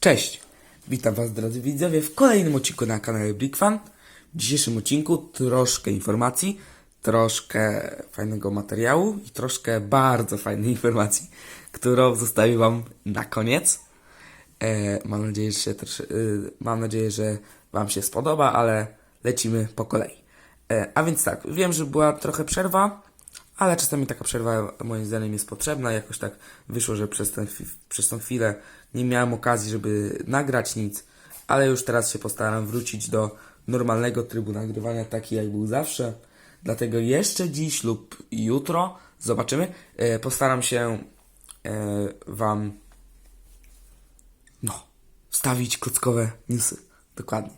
Cześć! Witam Was drodzy widzowie w kolejnym odcinku na kanale BrickFan. W dzisiejszym odcinku troszkę informacji, troszkę fajnego materiału i troszkę bardzo fajnej informacji, którą zostawię Wam na koniec. E, mam, nadzieję, że się trosz, y, mam nadzieję, że Wam się spodoba, ale lecimy po kolei. E, a więc tak, wiem, że była trochę przerwa, ale czasami taka przerwa moim zdaniem jest potrzebna. Jakoś tak wyszło, że przez, ten, przez tą chwilę nie miałem okazji, żeby nagrać nic, ale już teraz się postaram wrócić do normalnego trybu nagrywania, taki jak był zawsze. Dlatego jeszcze dziś lub jutro, zobaczymy, e, postaram się e, Wam no, wstawić kockowe newsy. Dokładnie.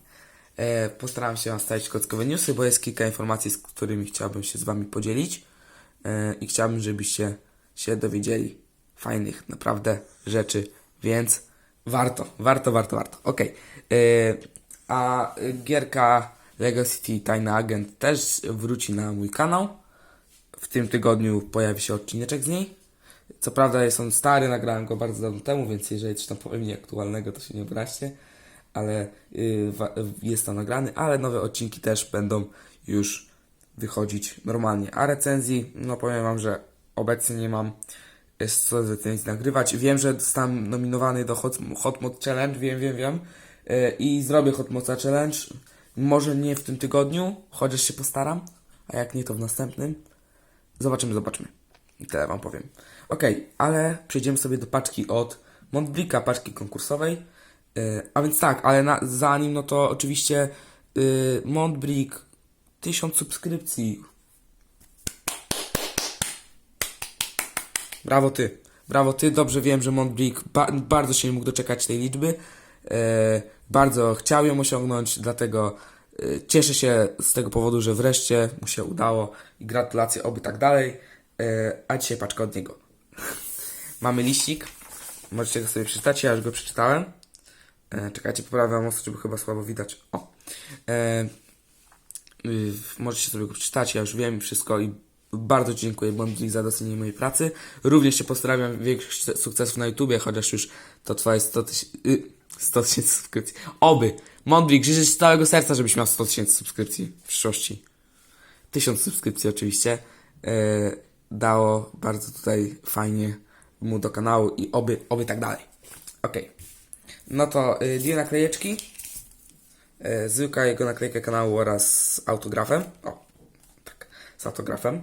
E, postaram się wam wstawić kockowe newsy, bo jest kilka informacji, z którymi chciałbym się z wami podzielić. E, I chciałbym, żebyście się dowiedzieli fajnych, naprawdę rzeczy, więc warto, warto, warto, warto. Okej. E, A gierka Lego City Tajny Agent też wróci na mój kanał. W tym tygodniu pojawi się odcineczek z niej. Co prawda jest on stary, nagrałem go bardzo dawno temu, więc jeżeli coś tam powiem nieaktualnego, to się nie obraźcie. Ale y, jest to nagrany, ale nowe odcinki też będą już wychodzić normalnie. A recenzji, no powiem wam, że obecnie nie mam co recenzji nagrywać. Wiem, że zostałem nominowany do Hot, Hot Mod Challenge, wiem, wiem, wiem. Y, I zrobię Hot Moda Challenge. Może nie w tym tygodniu, chociaż się postaram. A jak nie, to w następnym. Zobaczymy, zobaczymy. I tyle wam powiem. Okej, ale przejdziemy sobie do paczki od Montblika, paczki konkursowej. Yy, a więc tak, ale na, zanim, no to oczywiście yy, 1000 subskrypcji. Brawo ty, brawo ty. Dobrze wiem, że Montblik ba bardzo się nie mógł doczekać tej liczby. E, bardzo chciał ją osiągnąć, dlatego e, cieszę się z tego powodu, że wreszcie mu się udało i gratulacje, oby tak dalej. E, a dzisiaj paczka od niego. Mamy liścik. Możecie go sobie przeczytać, ja już go przeczytałem. E, czekajcie, poprawiam mocno, żeby chyba słabo widać. O. E, możecie sobie go przeczytać, ja już wiem wszystko i bardzo dziękuję Bondli za docenienie mojej pracy. Również się pozdrawiam większych sukcesów na YouTubie, chociaż już to Twoje 100 tysięcy... y, 100 tysięcy subskrypcji. Oby! Mondrik, życzę z całego serca, żebyś miał 100 tysięcy subskrypcji w przyszłości. 1000 subskrypcji oczywiście. E, dało bardzo tutaj fajnie mu do kanału i oby, oby tak dalej. Okej. No to y, dwie naklejeczki. E, zwykła jego naklejka kanału oraz z autografem. O, tak, z autografem.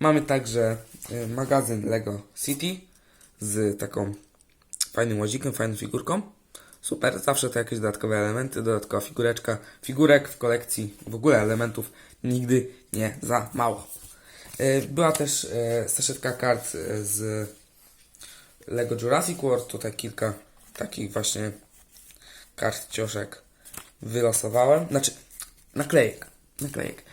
Mamy także e, magazyn Lego City z taką fajnym łazikiem, fajną figurką. Super, zawsze to jakieś dodatkowe elementy, dodatkowa figureczka. Figurek w kolekcji, w ogóle elementów nigdy nie za mało. E, Była też saszetka kart z Lego Jurassic World. Tutaj kilka takich właśnie kart cioszek wylosowałem. Znaczy, naklejek. Naklejek.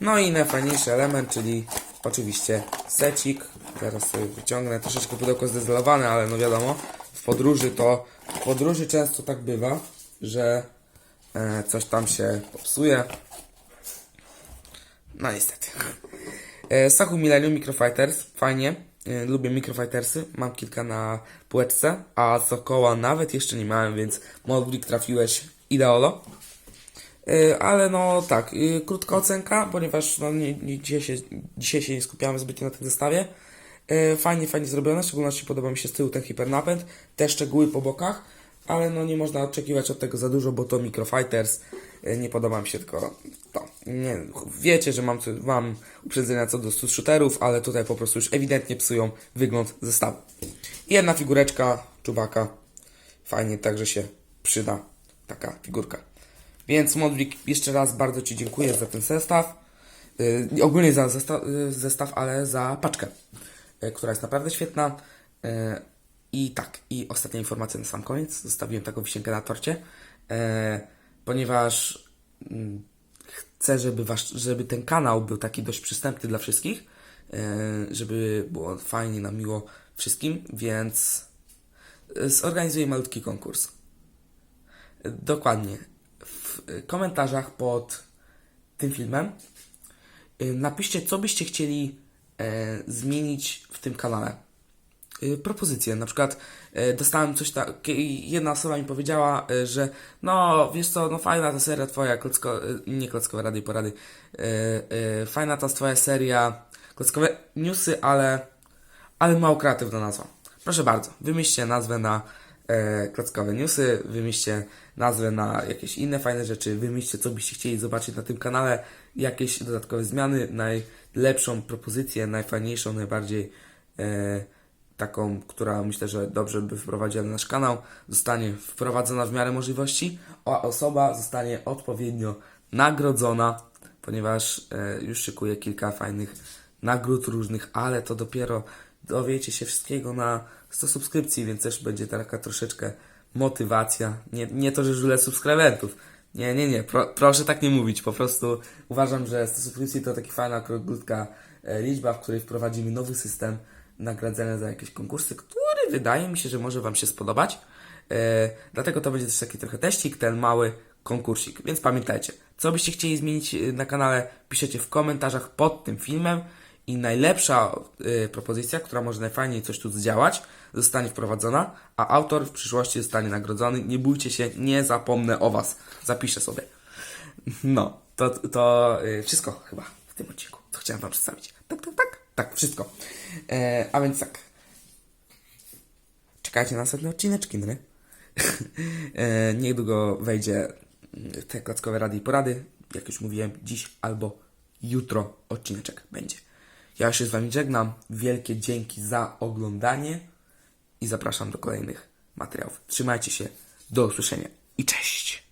No i najfajniejszy element, czyli oczywiście secik. Zaraz sobie wyciągnę. Troszeczkę pudełko zdezolowane, ale no wiadomo, w podróży to w podróży często tak bywa, że e, coś tam się popsuje. No niestety. E, Sachu Millennium Microfighters, fajnie. E, lubię Microfightersy, mam kilka na półeczce, a Sokoła nawet jeszcze nie miałem, więc Modlik trafiłeś ideolo. E, ale no tak, e, krótka ocenka, ponieważ no, nie, nie, dzisiaj, się, dzisiaj się nie skupiamy zbytnio na tym zestawie. E, fajnie, fajnie zrobione, w szczególności podoba mi się z tyłu ten hipernapęd, te szczegóły po bokach, ale no nie można oczekiwać od tego za dużo, bo to Microfighters, nie podoba mi się tylko to. Nie, wiecie, że mam, mam uprzedzenia co do shooterów, ale tutaj po prostu już ewidentnie psują wygląd zestawu. Jedna figureczka, czubaka, fajnie także się przyda taka figurka. Więc Modlik, jeszcze raz bardzo Ci dziękuję za ten zestaw. Yy, ogólnie za zestaw, yy, zestaw, ale za paczkę, yy, która jest naprawdę świetna. Yy, I tak, i ostatnia informacja na sam koniec. Zostawiłem taką wisienkę na torcie, yy, ponieważ mm, chcę, żeby, wasz, żeby ten kanał był taki dość przystępny dla wszystkich, yy, żeby było fajnie, na miło wszystkim, więc yy, zorganizuję malutki konkurs. Dokładnie. W komentarzach pod tym filmem y, napiszcie, co byście chcieli e, zmienić w tym kanale. y, propozycje. Na przykład y, dostałem coś tak, jedna osoba mi powiedziała, y, że no wiesz co, no fajna ta seria twoja, klocko, nie klockowe rady i porady, fajna ta twoja seria, klockowe newsy, ale, ale mało kreatywna nazwa. Proszę bardzo, wymyślcie nazwę na e, klockowe newsy, wymyślcie nazwę na jakieś inne fajne rzeczy, wymyślcie co byście chcieli zobaczyć na tym kanale, jakieś dodatkowe zmiany, najlepszą propozycję, najfajniejszą, najbardziej e, taką, która myślę, że dobrze by wprowadziła na nasz kanał, zostanie wprowadzona w miarę możliwości, a osoba zostanie odpowiednio nagrodzona, ponieważ e, już szykuję kilka fajnych nagród różnych, ale to dopiero dowiecie się wszystkiego na 100 subskrypcji, więc też będzie taka troszeczkę motywacja. Nie, nie to, że żule subskrybentów. Nie, nie, nie, Pro, proszę tak nie mówić. Po prostu uważam, że 100 subskrypcji to taka fajna, krótka e, liczba, w której wprowadzimy nowy system nagradzania za jakieś konkursy, który wydaje mi się, że może Wam się spodobać. E, dlatego to będzie też taki trochę teścik, ten mały konkursik. Więc pamiętajcie, co byście chcieli zmienić e, na kanale, piszecie w komentarzach pod tym filmem i najlepsza y, propozycja, która może najfajniej coś tu zdziałać, zostanie wprowadzona, a autor w przyszłości zostanie nagrodzony. Nie bójcie się, nie zapomnę o Was. Zapiszę sobie. No, to, to y, wszystko chyba w tym odcinku, co chciałem Wam przedstawić. Tak, tak, tak, tak, wszystko. E, a więc tak. Czekajcie na następne odcineczki, no nie? e, niedługo wejdzie mm, te klockowe rady i porady. Jak już mówiłem, dziś albo jutro odcineczek będzie. Ja się z Wami żegnam. Wielkie dzięki za oglądanie i zapraszam do kolejnych materiałów. Trzymajcie się. Do usłyszenia i cześć!